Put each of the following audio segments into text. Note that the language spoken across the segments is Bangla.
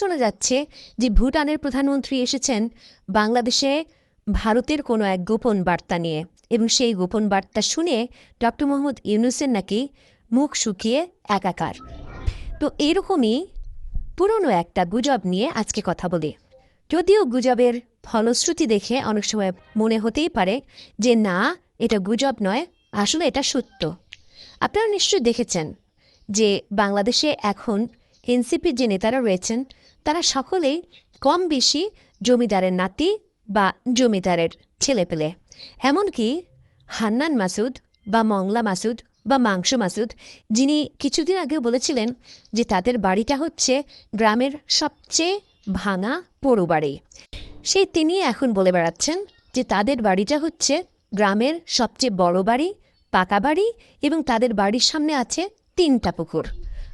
শোনা যাচ্ছে যে ভুটানের প্রধানমন্ত্রী এসেছেন বাংলাদেশে ভারতের কোনো এক গোপন বার্তা নিয়ে। এবং সেই গোপন বার্তা শুনে ডক্টর মোহাম্মদ ইউনুসের নাকি মুখ শুকিয়ে একাকার। তো এরকমই পুরনো একটা গুজব নিয়ে আজকে কথা বলি। যদিও গুজবের ফলশ্রুতি দেখে অনেক সময় মনে হতেই পারে যে না, এটা গুজব নয়, আসলে এটা সত্য। আপনারা নিশ্চয়ই দেখেছেন যে বাংলাদেশে এখন এনসিপির যে নেতারা রয়েছেন, তারা সকলেই কম বেশি জমিদারের নাতি বা জমিদারের ছেলেপেলে। এমনকি হান্নান মাসুদ বা মংলা মাসুদ বা মাংস মাসুদ, যিনি কিছুদিন আগেও বলেছিলেন যে তাদের বাড়িটা হচ্ছে গ্রামের সবচেয়ে ভাঙা পড়ু বাড়ি। সেই তিনি এখন বলে বেড়াচ্ছেন যে তাদের বাড়িটা হচ্ছে গ্রামের সবচেয়ে বড় বাড়ি, পাকা বাড়ি এবং তাদের বাড়ির সামনে আছে তিনটা পুকুর।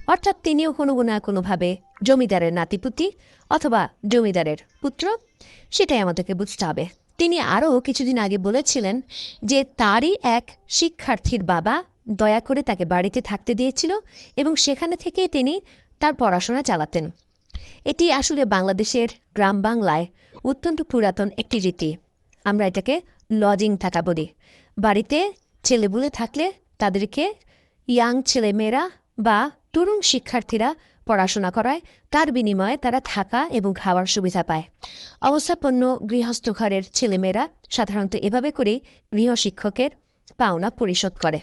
অর্থাৎ তিনিও কোনো না কোনোভাবে জমিদারের নাতিপুতি অথবা জমিদারের পুত্র, সেটাই আমাদেরকে বুঝতে হবে। তিনি আরও কিছুদিন আগে বলেছিলেন যে তারই এক শিক্ষার্থীর বাবা দয়া করে তাকে বাড়িতে থাকতে দিয়েছিল এবং সেখানে থেকে তিনি তার পড়াশোনা চালাতেন। এটি আসলে বাংলাদেশের গ্রাম বাংলায় অত্যন্ত পুরাতন একটি রীতি। আমরা এটাকে লজিং থাকা বলি। বাড়িতে ছেলেপুলে থাকলে তাদেরকে ইয়াং ছেলেমেয়েরা বা তরুণ শিক্ষার্থীরা পড়াশোনা করায়, তার বিনিময়ে তারা থাকা এবং খাওয়ার সুবিধা পায়। অবস্থাপন্ন গৃহস্থ ঘরের ছেলেমেয়েরা সাধারণত এভাবে করেই গৃহশিক্ষকের পাওনা পরিশোধ করে।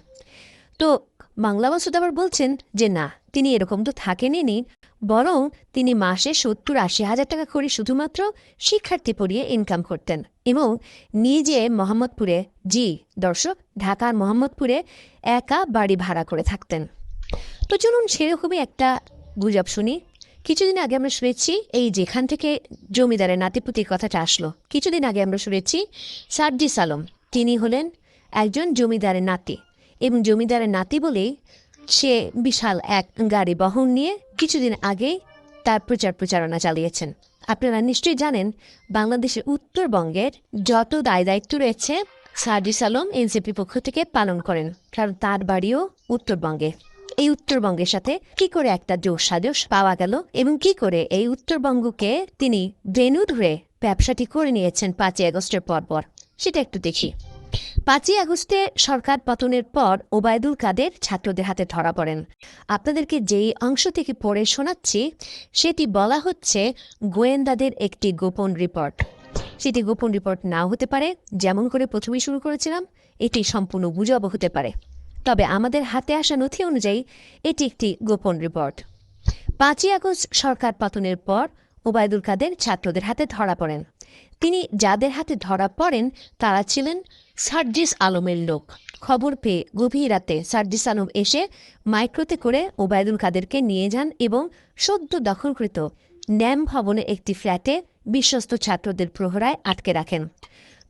তো বাংলা মাসুদ আবার বলছেন যে, না, তিনি এরকম তো থাকেনই বরং তিনি মাসে সত্তর আশি হাজার টাকা করে শুধুমাত্র শিক্ষার্থী পড়িয়ে ইনকাম করতেন এবং নিজে মোহাম্মদপুরে, জি, দর্শক, ঢাকার মোহাম্মদপুরে একা বাড়ি ভাড়া করে থাকতেন। তো চলুন সেরকমই একটা গুজব শুনি। কিছুদিন আগে আমরা শুনেছি এই যেখান থেকে জমিদারের নাতিপুতির কথাটা আসলো। কিছুদিন আগে আমরা শুনেছি সার্জিস আলম তিনি হলেন একজন জমিদারের নাতি এবং জমিদারের নাতি বলেই সে বিশাল এক গাড়ি বহন নিয়ে কিছুদিন আগেই তার প্রচার প্রচারণা চালিয়েছেন। আপনারা নিশ্চয়ই জানেন, বাংলাদেশের উত্তরবঙ্গের যত দায় দায়িত্ব রয়েছে সার্জিস আলম এনসিপি পক্ষ থেকে পালন করেন, কারণ তার বাড়িও উত্তরবঙ্গে। এই উত্তরবঙ্গের সাথে কি করে একটা জোশ সাজস পাওয়া গেল এবং কি করে এই উত্তরবঙ্গকে তিনি ভেনু ধরে ব্যবসাটি করে নিয়েছেন পাঁচই আগস্টের পর পর? সেটা একটু দেখি। পাঁচই আগস্টে সরকার পতনের পর ওবায়দুল কাদের ছাত্রদের হাতে ধরা পড়েন। আপনাদেরকে যেই অংশ থেকে পড়ে শোনাচ্ছি, সেটি বলা হচ্ছে গোয়েন্দাদের একটি গোপন রিপোর্ট। সেটি গোপন রিপোর্ট নাও হতে পারে, যেমন করে প্রথমেই শুরু করেছিলাম, এটি সম্পূর্ণ গুজবও হতে পারে। তবে আমাদের হাতে আসা নথি অনুযায়ী এটি একটি গোপন রিপোর্ট। পাঁচই আগস্ট সরকার পতনের পর ওবায়দুল কাদের ছাত্রদের হাতে ধরা পড়েন। তিনি যাদের হাতে ধরা পড়েন, তারা ছিলেন সার্জিস আলমের লোক। খবর পেয়ে গভীর রাতে সার্জিস আলম এসে মাইক্রোতে করে ওবায়দুল কাদেরকে নিয়ে যান এবং সদ্য দখলকৃত ন্যাম ভবনে একটি ফ্ল্যাটে বিশ্বস্ত ছাত্রদের প্রহরায় আটকে রাখেন।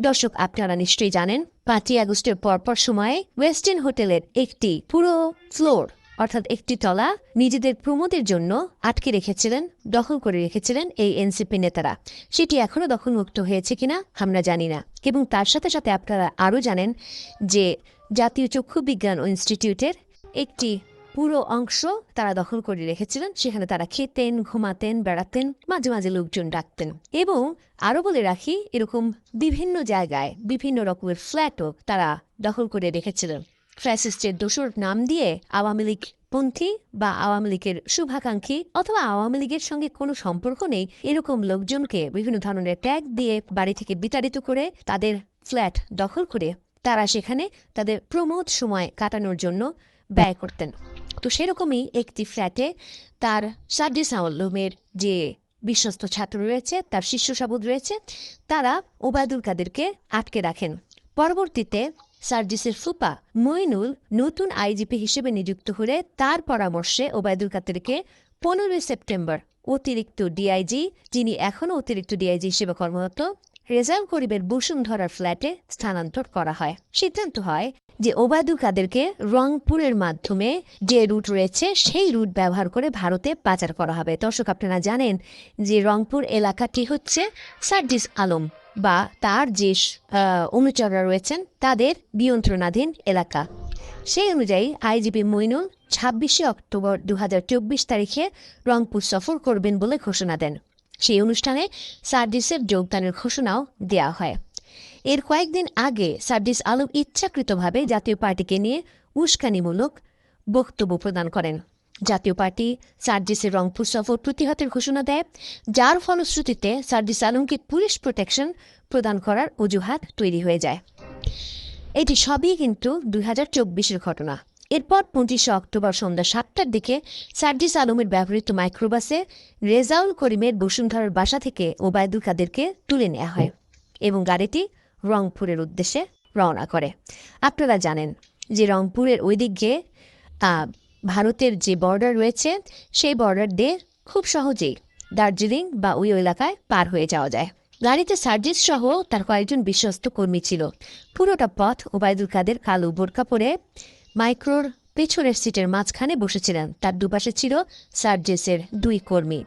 দর্শক, আপনারা নিশ্চয়ই জানেন, পাঁচই আগস্টের পরপর সময়ে ওয়েস্টার্ন হোটেলের একটি পুরো ফ্লোর, অর্থাৎ একটি তলা, নিজেদের প্রমোদের জন্য আটকে রেখেছিলেন, দখল করে রেখেছিলেন এই এনসিপি নেতারা। সেটি এখনও দখলমুক্ত হয়েছে কিনা আমরা জানি না। এবং তার সাথে সাথে আপনারা আরও জানেন যে জাতীয় চক্ষু বিজ্ঞান ইনস্টিটিউটের একটি পুরো অংশ তারা দখল করে রেখেছিলেন। সেখানে তারা খেতেন, ঘুমাতেন, বেড়াতেন, মাঝে মাঝে লোকজন ডাকতেন। এবং আরও বলে রাখি, এরকম বিভিন্ন জায়গায় বিভিন্ন রকমের ফ্ল্যাটও তারা দখল করে রেখেছিলেন। ফ্যাসিস্টের দোসর নাম দিয়ে আওয়ামী লীগ পন্থী বা আওয়ামী লীগের শুভাকাঙ্ক্ষী অথবা আওয়ামী লীগের সঙ্গে কোনো সম্পর্ক নেই, এরকম লোকজনকে বিভিন্ন ধরনের ট্যাগ দিয়ে বাড়ি থেকে বিতাড়িত করে তাদের ফ্ল্যাট দখল করে তারা সেখানে তাদের প্রমোদ সময় কাটানোর জন্য ব্যয় করতেন। তো সেরকমই একটি ফ্ল্যাটে তার সার্জিস আলমের যে বিশ্বস্ত ছাত্র রয়েছে, তার শিষ্য সাবুদ রয়েছে, তারা ওবায়দুল কাদেরকে আটকে রাখেন। পরবর্তীতে সার্জিসের ফুপা মইনুল নতুন আইজিপি হিসেবে নিযুক্ত হলে তার পরামর্শে ওবায়দুল কাদেরকে পনেরোই সেপ্টেম্বর অতিরিক্ত ডিআইজি, যিনি এখনও অতিরিক্ত ডিআইজি হিসেবে কর্মরত রেজাল করিবের বসুন্ধরার ফ্ল্যাটে স্থানান্তর করা হয়। সিদ্ধান্ত হয় যে ওবায়দুল কাদেরকে রংপুরের মাধ্যমে যে রুট রয়েছে, সেই রুট ব্যবহার করে ভারতে পাচার করা হবে। দর্শক, আপনারা জানেন যে রংপুর এলাকাটি হচ্ছে সার্জিস আলম বা তার যে অনুচররা রয়েছেন, তাদের নিয়ন্ত্রণাধীন এলাকা। সেই অনুযায়ী আইজিপি মইনুল ছাব্বিশে অক্টোবর দু হাজার চব্বিশ তারিখে রংপুর সফর করবেন বলে ঘোষণা দেন। সেই অনুষ্ঠানে সার্ডিসের যোগদানের ঘোষণাও দেওয়া হয়। এর কয়েকদিন আগে সার্ডিস আলম ইচ্ছাকৃতভাবে জাতীয় পার্টিকে নিয়ে উস্কানিমূলক বক্তব্য প্রদান করেন। জাতীয় পার্টি সার্জিসের রংপুর সফর প্রতিহতের ঘোষণা দেয়, যার ফলশ্রুতিতে সার্জিস আলমকে পুলিশ প্রোটেকশন প্রদান করার অজুহাত তৈরি হয়ে যায়। এটি সবই কিন্তু দুই ঘটনা। এরপর পঁচিশে অক্টোবর সন্ধ্যা সাতটার দিকে সার্জিস আলমের ব্যবহৃত মাইক্রোবাসে রেজাউল করিমের বসুন্ধরার বাসা থেকে ওবায়দুল কাদেরকে তুলে নেওয়া হয় এবং গাড়িটি রংপুরের উদ্দেশ্যে রওনা করে। আপনারা জানেন যে রংপুরের ওই দিক গিয়ে ভারতের যে বর্ডার রয়েছে, সেই বর্ডার দিয়ে খুব সহজেই দার্জিলিং বা ওই এলাকায় পার হয়ে যাওয়া যায়। গাড়িতে সার্জিস সহ তার কয়েকজন বিশ্বস্ত কর্মী ছিল। পুরোটা পথ ওবায়দুল কাদের কালো বোরকা পরে মাইক্রোর পেছনের সিটের মাঝখানে বসেছিলেন। তার দুপাশে ছিল সার্জেসের দুই কর্মী।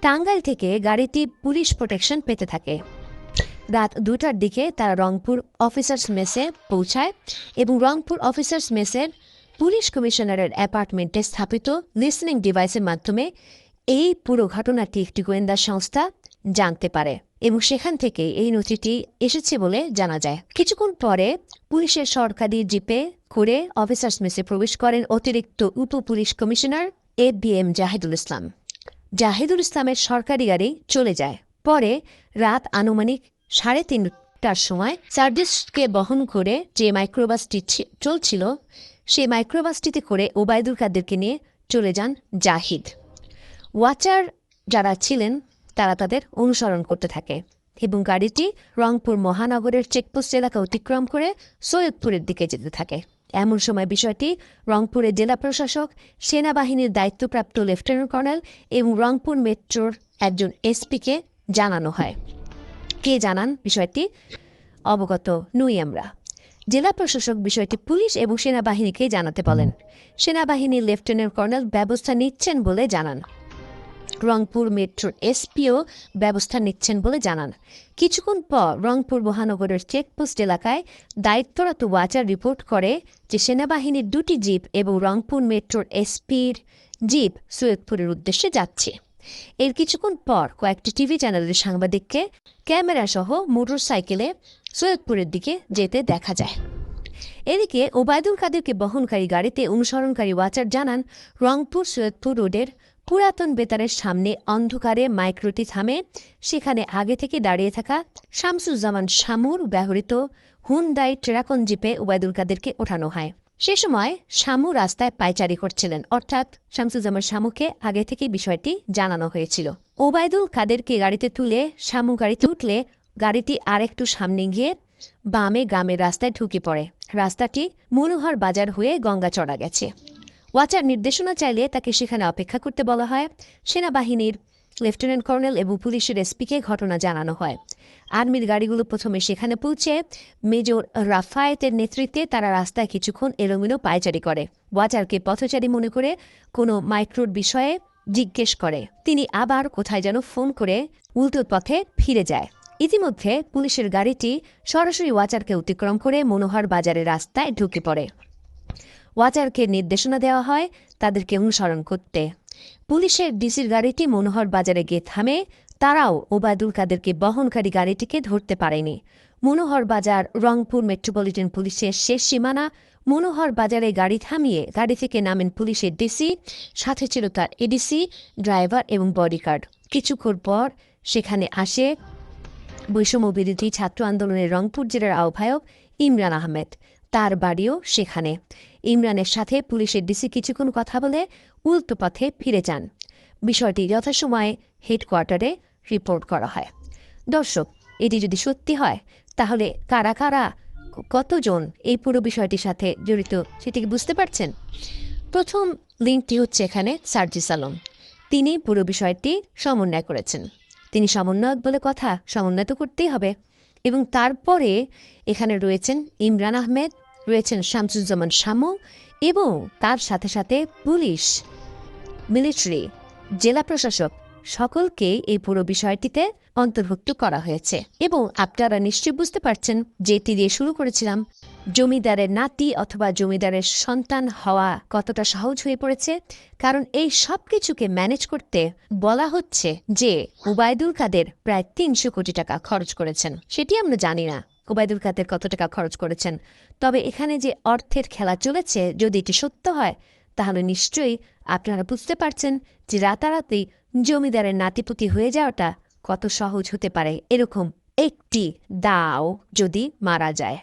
টাঙ্গাইল থেকে গাড়িটি পুলিশ প্রোটেকশন পেতে থাকে। রাত দুটার দিকে তারা রংপুর অফিসার্স মেসে পৌঁছায় এবং রংপুর অফিসার্স মেসের পুলিশ কমিশনারের অ্যাপার্টমেন্টে স্থাপিত লিসনিং ডিভাইসের মাধ্যমে এই পুরো ঘটনাটি একটি গোয়েন্দা সংস্থা জানতে পারে। এবং সেখান থেকে এই নথিটি এসেছে বলে জানা যায়। কিছুক্ষণ পরে পুলিশের সরকারি জিপে করে অফিসার্স মেসে প্রবেশ করেন অতিরিক্ত উপ police commissioner A B M Zahidul Islam. Zahidul ইসলামের সরকারি গাড়ি চলে যায়। পরে রাত আনুমানিক সাড়ে তিনটার সময় সার্জিসকে বহন করে যে মাইক্রোবাসটি চলছিল সেই মাইক্রোবাসটিতে করে ওবায়দুল কাদেরকে নিয়ে চলে যান জাহিদ। ওয়াচার যারা ছিলেন তারা তাদের অনুসরণ করতে থাকে এবং গাড়িটি রংপুর মহানগরের চেকপোস্ট এলাকা অতিক্রম করে সৈয়দপুরের দিকে যেতে থাকে। এমন সময় বিষয়টি রংপুরের জেলা প্রশাসক, সেনাবাহিনীর দায়িত্বপ্রাপ্ত লেফটেন্যান্ট কর্নেল এবং রংপুর মেট্রোর একজন এসপিকে জানানো হয়। কে জানান বিষয়টি? অবগত নই আমরা। জেলা প্রশাসক বিষয়টি পুলিশ এবং সেনাবাহিনীকে জানাতে বলেন। সেনাবাহিনীর লেফটেন্যান্ট কর্নেল ব্যবস্থা নিচ্ছেন বলে জানান। রংপুর মেট্রোর এসপিও ব্যবস্থা নিচ্ছেন বলে জানান। কিছুক্ষণ পর রংপুর মহানগরের চেকপোস্ট এলাকায় দায়িত্বরত ওয়াচার রিপোর্ট করে যে সেনাবাহিনীর দুটি জিপ এবং রংপুর মেট্রোর এসপির জিপ সৈয়দপুরের উদ্দেশ্যে যাচ্ছে। এর কিছুক্ষণ পর কয়েকটি টিভি চ্যানেলের সাংবাদিককে ক্যামেরা সহ মোটর সাইকেলে সৈয়দপুরের দিকে যেতে দেখা যায়। এদিকে ওবায়দুল কাদেরকে বহনকারী গাড়িতে অনুসরণকারী ওয়াচার জানান, রংপুর সৈয়দপুর রোডের পুরাতন বেতারের সামনে অন্ধকারে মাইক্রোটি থামে সেখানে আগে থেকে দাঁড়িয়ে থাকা শামসুজ্জামান শামুর ব্যবহৃত হুন্দাই ট্রাকন জিপে ওবায়দুল কাদেরকে ওঠানো হয়। সে সময় শামু রাস্তায় পায়চারি করছিলেন, অর্থাৎ শামসুজ্জামান শামুকে আগে থেকে বিষয়টি জানানো হয়েছিল। ওবায়দুল কাদেরকে গাড়িতে তুলে, শামু গাড়িতে উঠলে গাড়িটি আরেকটু সামনে গিয়ে বামে গ্রামের রাস্তায় ঢুকে পড়ে। রাস্তাটি মনোহর বাজার হয়ে গঙ্গা চড়া গেছে। ওয়াচার নির্দেশনা চাইলে তাকে সেখানে অপেক্ষা করতে বলা হয়। সেনাবাহিনীর লেফটেন্যান্ট কর্নেল এবং পুলিশের এসপিকে ঘটনা জানানো হয়। আর্মির গাড়িগুলো প্রথমে সেখানে পৌঁছে মেজর রাফায়েতের নেতৃত্বে তারা রাস্তায় কিছুক্ষণ এলোমেলো পায়চারি করে। ওয়াচারকে পথচারী মনে করে কোনো মাইক্রোর বিষয়ে জিজ্ঞেস করে। তিনি আবার কোথায় যেন ফোন করে উল্টো পথে ফিরে যায়। ইতিমধ্যে পুলিশের গাড়িটি সরাসরি ওয়াচারকে অতিক্রম করে মনোহর বাজারের রাস্তায় ঢুকে পড়ে। ওয়াচারকে নির্দেশনা দেওয়া হয় তাদেরকে অনুসরণ করতে। পুলিশের ডিসির গাড়িটি মনোহর বাজারে গিয়ে থামে। তারাও ওবায়দুল কাদেরকে বহনকারী গাড়িটিকে ধরতে পারেনি। মনোহর বাজার রংপুর মেট্রোপলিটন পুলিশের শেষ সীমানা। মনোহর বাজারে গাড়ি থামিয়ে গাড়ি থেকে নামেন পুলিশের ডিসি, সাথে ছিল তার এডিসি, ড্রাইভার এবং বডিগার্ড। কিছুক্ষণ পর সেখানে আসে বৈষম্য বিরোধী ছাত্র আন্দোলনের রংপুর জেলার আহ্বায়ক ইমরান আহমেদ। তার বাড়িও সেখানে। ইমরানের সাথে পুলিশের ডিসি কিছুক্ষণ কথা বলে উল্টো পথে ফিরে যান। বিষয়টি যথাসময়ে হেডকোয়ার্টারে রিপোর্ট করা হয়। দর্শক, এটি যদি সত্যি হয়, তাহলে কারা কারা, কতজন এই পুরো বিষয়টির সাথে জড়িত সেটি কি বুঝতে পারছেন? প্রথম লিঙ্কটি হচ্ছে এখানে সার্জিস আলম। তিনি পুরো বিষয়টি সমন্বয় করেছেন। তিনি সমন্বয়ক বলে কথা সমন্বয় তো করতেই হবে। এবং তারপরে এখানে রয়েছেন ইমরান আহমেদ রয়েছেন শামসুজ্জামান শামু এবং তার সাথে সাথে পুলিশ, মিলিটারি, জেলা প্রশাসক সকলকে এই পুরো বিষয়টিতে অন্তর্ভুক্ত করা হয়েছে। এবং আপনারা নিশ্চয়ই বুঝতে পারছেন যেটি দিয়ে শুরু করেছিলাম। জমিদারের নাতি অথবা জমিদারের সন্তান হওয়া কতটা সহজ হয়ে পড়েছে, কারণ এই সব কিছুকে ম্যানেজ করতে বলা হচ্ছে যে উবায়দুল কাদের প্রায় তিনশো কোটি টাকা খরচ করেছেন। সেটি আমরা জানি না। ওবায়দুল কাদের কত টাকা খরচ করেছেন। তবে এখানে যে অর্থের খেলা চলেছে, যদি এটি সত্য হয়, তাহলে নিশ্চয়ই আপনারা বুঝতে পারছেন যে রাতারাতি জমিদারের নাতিপুতি হয়ে যাওয়াটা কত সহজ হতে পারে। এরকম একটি দাও যদি মারা যায়।